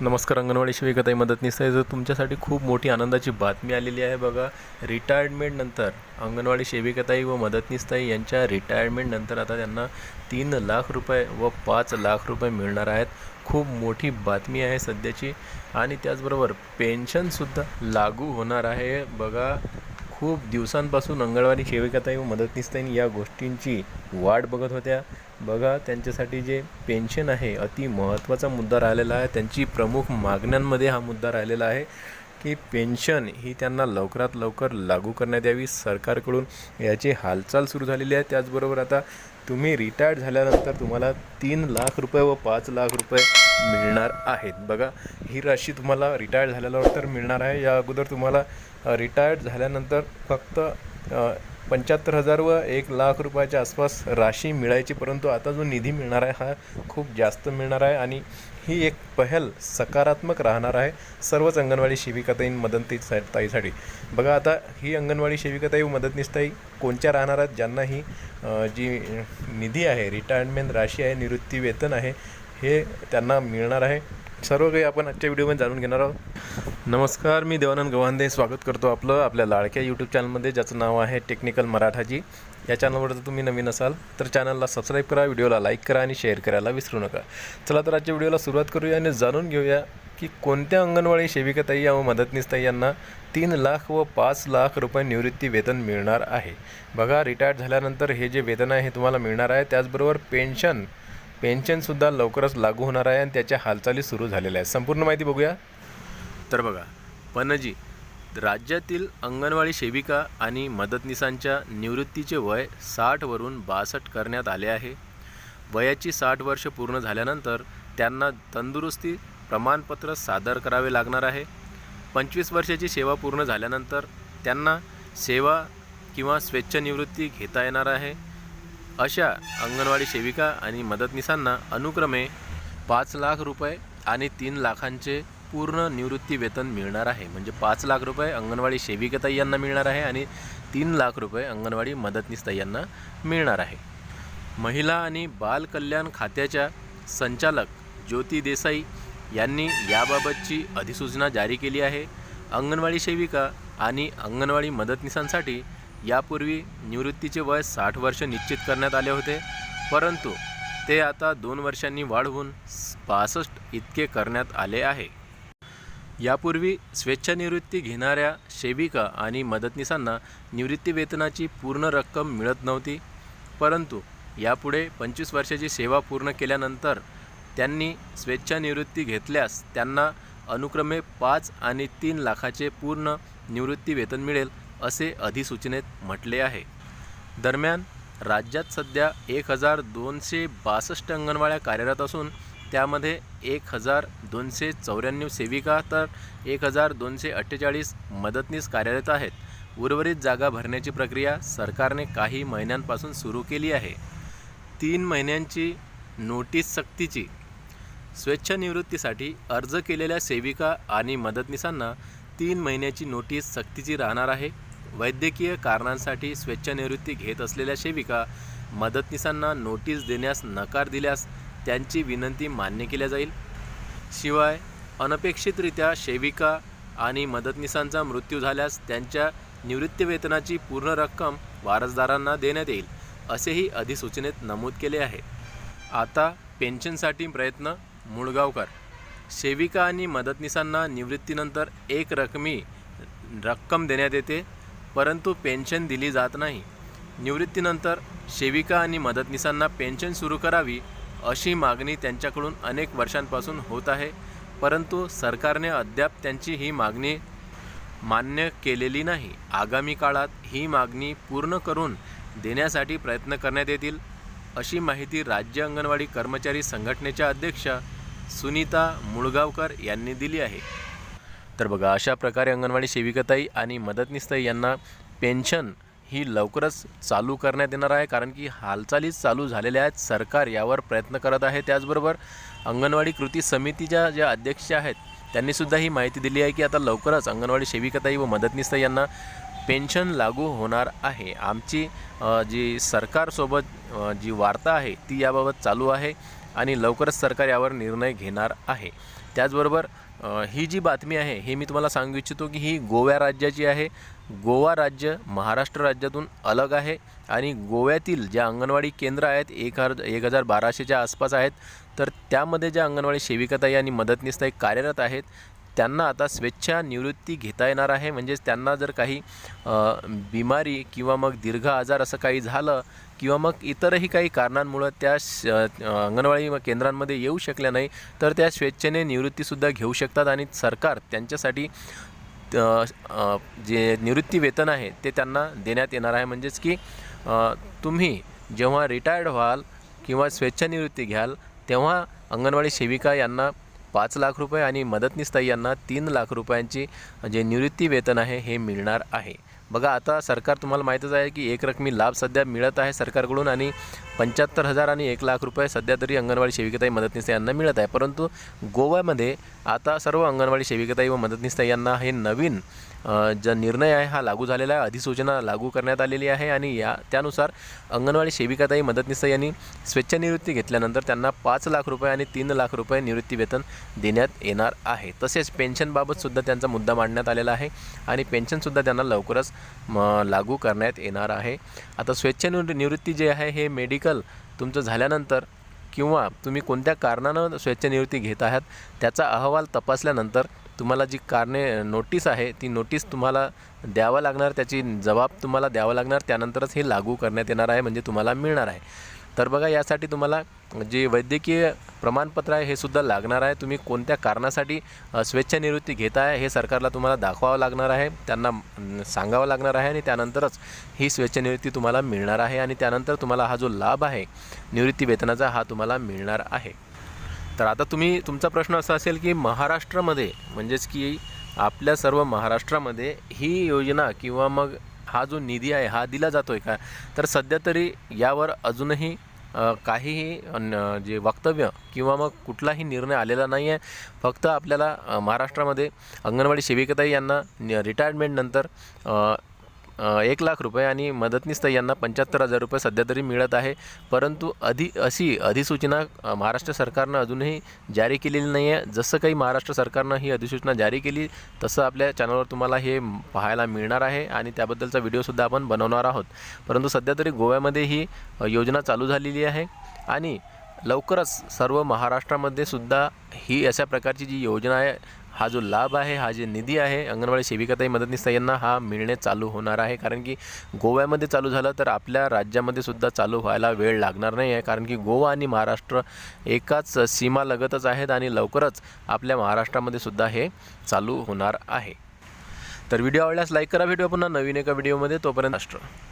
नमस्कार अंगणवाडी शिविकाताई मदतनीस आहे. तर तुमच्यासाठी खूप मोठी आनंदाची बातमी आलेली आहे बघा रिटायरमेंटनंतर अंगणवाडी सेविकाताई व मदतनीसताई यांच्या रिटायरमेंटनंतर आता त्यांना तीन लाख रुपये व पाच लाख रुपये मिळणार आहेत. खूप मोठी बातमी आहे सध्याची. आणि त्याचबरोबर पेन्शनसुद्धा लागू होणार आहे. बघा खूप दिवसांपासून अंगणवाडी सेविकाताई व मदतनीसताईंनी या गोष्टींची वाट बघत होत्या. बघा त्यांच्यासाठी जे पेन्शन आहे अति महत्त्वाचा मुद्दा राहिलेला आहे. त्यांची प्रमुख मागण्यांमध्ये हा मुद्दा राहिलेला आहे की पेन्शन ही त्यांना लवकरात लवकर लागू करण्यात यावी. सरकारकडून याची हालचाल सुरू झालेली आहे. त्याचबरोबर आता तुम्ही रिटायर्ड झाल्यानंतर तुम्हाला तीन लाख रुपये व पाच लाख रुपये मिळणार आहेत. बघा ही राशी तुम्हाला रिटायर्ड झाल्यानंतर मिळणार आहे. या अगोदर तुम्हाला रिटायर्ड झाल्यानंतर फक्त पंच्याहत्तर हजार व एक लाख रुपयाच्या आसपास राशी मिळायची परंतु आता जो निधी मिळणार आहे हा खूप जास्त मिळणार आहे. आणि ही एक पहल सकारात्मक राहणार आहे सर्वच अंगणवाडी सेविकाताई मदतनीस ताईसाठी. बघा आता ही अंगणवाडी सेविकाताई व मदतनीसताई कोणत्या राहणार आहेत? ज्यांना ही जी निधी आहे रिटायरमेंट राशी आहे निवृत्ती वेतन आहे हे त्यांना मिळणार आहे. सर्व काही आपण आजच्या व्हिडिओमध्ये जाणून घेणार आहोत. नमस्कार मी देवानंद गव्हांदे. स्वागत करतो आपलं आपल्या लाडक्या यूट्यूब चॅनलमध्ये ज्याचं नाव आहे टेक्निकल मराठाजी या चॅनलवर जर तुम्ही नवीन असाल तर चॅनलला सबस्क्राईब करा व्हिडिओला लाईक करा आणि शेअर करायला विसरू नका. चला तर आजच्या व्हिडिओला सुरुवात करूया आणि जाणून घेऊया की कोणत्या अंगणवाडी सेविकाताई व मदतनीसताई यांना तीन लाख व पाच लाख रुपये निवृत्ती वेतन मिळणार आहे. बघा रिटायर्ड झाल्यानंतर हे जे वेतन आहे हे तुम्हाला मिळणार आहे. त्याचबरोबर पेन्शन पेन्शनसुद्धा लवकरच लागू होणार आहे आणि त्याच्या हालचाली सुरू झालेल्या आहेत. संपूर्ण माहिती बघूया. तर बघा पणजी राज्यातील अंगणवाडी सेविका आणि मदतनीसांच्या निवृत्तीचे वय साठवरून बासष्ट करण्यात आले आहे. वयाची साठ वर्ष पूर्ण झाल्यानंतर त्यांना तंदुरुस्ती प्रमाणपत्र सादर करावे लागणार आहे. पंचवीस वर्षाची सेवा पूर्ण झाल्यानंतर त्यांना सेवा किंवा स्वेच्छानिवृत्ती घेता येणार आहे. अशा अंगणवाडी सेविका आणि मदतनीसांना अनुक्रमे पाच लाख रुपये आणि तीन लाखांचे पूर्ण निवृत्ती वेतन मिळणार आहे. म्हणजे पाच लाख रुपये अंगणवाडी सेविकाताई यांना मिळणार आहे आणि तीन लाख रुपये अंगणवाडी मदतनीसताई यांना मिळणार आहे. महिला आणि बालकल्याण खात्याच्या संचालक ज्योती देसाई यांनी याबाबतची अधिसूचना जारी केली आहे. अंगणवाडी सेविका आणि अंगणवाडी मदतनीसांसाठी यापूर्वी निवृत्तीचे वय साठ वर्ष निश्चित करण्यात आले होते परंतु ते आता दोन वर्षांनी वाढवून पासष्ट इतके करण्यात आले आहे. यापूर्वी स्वेच्छानिवृत्ती घेणाऱ्या सेविका आणि मदतनीसांना निवृत्तीवेतनाची पूर्ण रक्कम मिळत नव्हती परंतु यापुढे पंचवीस वर्षाची सेवा पूर्ण केल्यानंतर त्यांनी स्वेच्छानिवृत्ती घेतल्यास त्यांना अनुक्रमे पाच आणि तीन लाखाचे पूर्ण निवृत्ती वेतन मिळेल असे अधिसूचनेत म्हटले आहे. दरम्यान राज्यात सध्या एक हजार दोनशे बासष्ट अंगणवाड्या कार्यरत असून त्यामध्ये एक हजार दोनशे चौऱ्याण्णव सेविका तर एक हजार दोनशे अठ्ठेचाळीस मदतनीस कार्यरत आहेत. उर्वरित जागा भरण्याची प्रक्रिया सरकारने काही महिन्यांपासून सुरू केली आहे. तीन महिन्यांची नोटीस सक्तीची स्वेच्छानिवृत्तीसाठी अर्ज केलेल्या सेविका आणि मदतनीसांना तीन महिन्याची नोटीस सक्तीची राहणार आहे. वैद्यकीय कारणांसाठी स्वेच्छानिवृत्ती घेत असलेल्या सेविका मदतनीसांना नोटीस देण्यास नकार दिल्यास त्यांची विनंती मान्य केल्या जाईल. शिवाय अनपेक्षितरित्या सेविका आणि मदतनीसांचा मृत्यू झाल्यास त्यांच्या निवृत्तीवेतनाची पूर्ण रक्कम वारसदारांना देण्यात येईल असेही अधिसूचनेत नमूद केले आहे. आता पेन्शनसाठी प्रयत्न मुळगावकर सेविका आणि मदतनीसांना निवृत्तीनंतर एक रकमी रक्कम देण्यात येते परंतु पेन्शन दिली जात नाही. निवृत्तीनंतर सेविका आणि मदतनीसांना पेन्शन सुरू करावी अशी मागणी त्यांच्याकडून अनेक वर्षांपासून होत आहे परंतु सरकारने अद्याप त्यांची ही मागणी मान्य केलेली नाही. आगामी काळात ही मागणी पूर्ण करून देण्यासाठी प्रयत्न करण्यात येतील अशी माहिती राज्य अंगणवाडी कर्मचारी संघटनेच्या अध्यक्षा सुनीता मुळगावकर यांनी दिली आहे. तर बघा अशा प्रकारे अंगणवाडी सेविकाताई आणि मदतनीसताई यांना पेन्शन ही लवकरच चालू करण्यात येणार आहे कारण की हालचालीच चालू झालेल्या आहेत. सरकार यावर प्रयत्न करत आहे. त्याचबरोबर अंगणवाडी कृती समितीच्या ज्या अध्यक्ष आहेत त्यांनीसुद्धा ही माहिती दिली आहे की आता लवकरच अंगणवाडी सेविकाताई व मदतनीसताई यांना पेन्शन लागू होणार आहे. आमची जी सरकारसोबत जी वार्ता आहे ती याबाबत चालू आहे. आणि लवकरच सरकार यावर निर्णय घेणार आहे. त्याचबरोबर ही जी बातमी आहे हे मी तुम्हाला सांगू इच्छितो की ही गोव्या राज्याची आहे. गोवा राज्य महाराष्ट्र राज्यातून अलग आहे आणि गोव्यातील ज्या अंगणवाडी केंद्र आहेत एक हजार एक हजार बाराशेच्या आसपास आहेत. तर त्यामध्ये ज्या अंगणवाडी सेविकाताई आणि मदतनीसताई कार्यरत आहेत त्यांना आता स्वेच्छा निवृत्ती घेता येणार आहे. म्हणजेच त्यांना जर काही बिमारी किंवा मग दीर्घ आजार असं काही झालं किंवा मग इतरही काही कारणांमुळं त्या श- अंगणवाडी केंद्रांमध्ये येऊ शकल्या नाही तर त्या स्वेच्छेने निवृत्तीसुद्धा घेऊ शकतात आणि सरकार त्यांच्यासाठी जे निवृत्ती वेतन आहे ते त्यांना देण्यात येणार आहे. म्हणजेच की तुम्ही जेव्हा रिटायर्ड व्हाल किंवा स्वेच्छानिवृत्ती घ्याल तेव्हा अंगणवाडी सेविका यांना पाच लाख रुपये आणि मदतनीस यांना तीन लाख रुपयांची जे निवृत्ती वेतन आहे हे मिळणार आहे. बघा आता सरकार तुम्हाला माहीतच आहे की एक रकमी लाभ सध्या मिळत आहे सरकारकडून आणि पंच्याहत्तर हजार आणि एक लाख रुपये सध्या तरी अंगणवाडी सेविकाताई मदतनीस यांना मिळत आहे. परंतु गोव्यामध्ये आता सर्व अंगणवाडी सेविकाताई व मदतनीस यांना हे नवीन जो निर्णय आहे हा लागू झालेला आहे. अधिसूचना लागू करण्यात आलेली आहे आणि या त्यानुसार अंगणवाडी सेविकाताई मदतनीस यांनी स्वेच्छानिवृत्ती घेतल्यानंतर त्यांना पाच लाख रुपये आणि तीन लाख रुपये निवृत्ती वेतन देण्यात येणार आहे. तसेच पेन्शनबाबतसुद्धा त्यांचा मुद्दा मांडण्यात आलेला आहे आणि पेन्शनसुद्धा त्यांना लवकरच म, लागू करण्यात येणार आहे. आता स्वेच्छानिवृत्ती निवृत्ती जे आहे हे मेडिकल तुमचं झाल्यानंतर किंवा तुम्ही कोणत्या कारणानं स्वेच्छानिवृत्ती घेत आहात त्याचा अहवाल तपासल्यानंतर तुम्हाला जी कारणे नोटीस आहे ती नोटीस तुम्हाला द्यावं लागणार त्याची जबाब तुम्हाला द्यावं लागणार त्यानंतरच हे लागू करण्यात येणार आहे म्हणजे तुम्हाला मिळणार आहे. तर बघा यासाठी तुम्हाला जे वैद्यकीय प्रमाणपत्र आहे हे सुद्धा लागणार आहे. तुम्ही कोणत्या कारणासाठी स्वेच्छानिवृत्ती घेत आहे हे सरकारला तुम्हाला दाखवावं लागणार आहे त्यांना सांगावं लागणार आहे आणि त्यानंतरच ही स्वेच्छानिवृत्ती तुम्हाला मिळणार आहे आणि त्यानंतर तुम्हाला हा जो लाभ आहे निवृत्ती वेतनाचा हा तुम्हाला मिळणार आहे. तर आता तुम्ही तुमचा प्रश्न असा असेल की महाराष्ट्रामध्ये म्हणजेच की आपल्या सर्व महाराष्ट्रामध्ये ही योजना किंवा मग हा जो निधी आहे हा दिला जातो आहे का? तर सध्या तरी यावर अजूनही काहीही जे वक्तव्य किंवा मग कुठलाही निर्णय आलेला नाही आहे फक्त आपल्याला महाराष्ट्रामध्ये अंगणवाडी सेविकाताई यांना रिटायरमेंटनंतर एक लाख रुपये आणि मदतनीस यांना पंच्याहत्तर हजार रुपये सध्या तरी मिळत आहे. परंतु अधि अशी अधिसूचना महाराष्ट्र सरकारनं अजूनही जारी केलेली नाही आहे जसं काही महाराष्ट्र सरकारनं ही अधिसूचना जारी केली तसं आपल्या चॅनलवर तुम्हाला हे पाहायला मिळणार आहे आणि त्याबद्दलचा व्हिडिओसुद्धा आपण बनवणार आहोत. परंतु सध्या तरी गोव्यामध्ये ही योजना चालू झालेली आहे आणि लवकरच सर्व महाराष्ट्रामध्ये सुद्धा ही अशा प्रकारची जी योजना आहे हा जो लाभ आहे हा जे निधी आहे अंगणवाडी सेविकाताई मदतनीस यांना हा मिळणे चालू होणार आहे. कारण की गोव्यामध्ये चालू झालं तर आपल्या राज्यामध्ये सुद्धा चालू व्हायला वेळ लागणार नाही आहे. कारण की गोवा आणि महाराष्ट्र एकाच सीमा लगतच आहेत आणि लवकरच आपल्या महाराष्ट्रामध्ये सुद्धा हे चालू होणार आहे. तर व्हिडिओ आवडल्यास लाईक करा. व्हिडिओ पुन्हा नवीन एका व्हिडिओमध्ये. तोपर्यंत राष्ट्र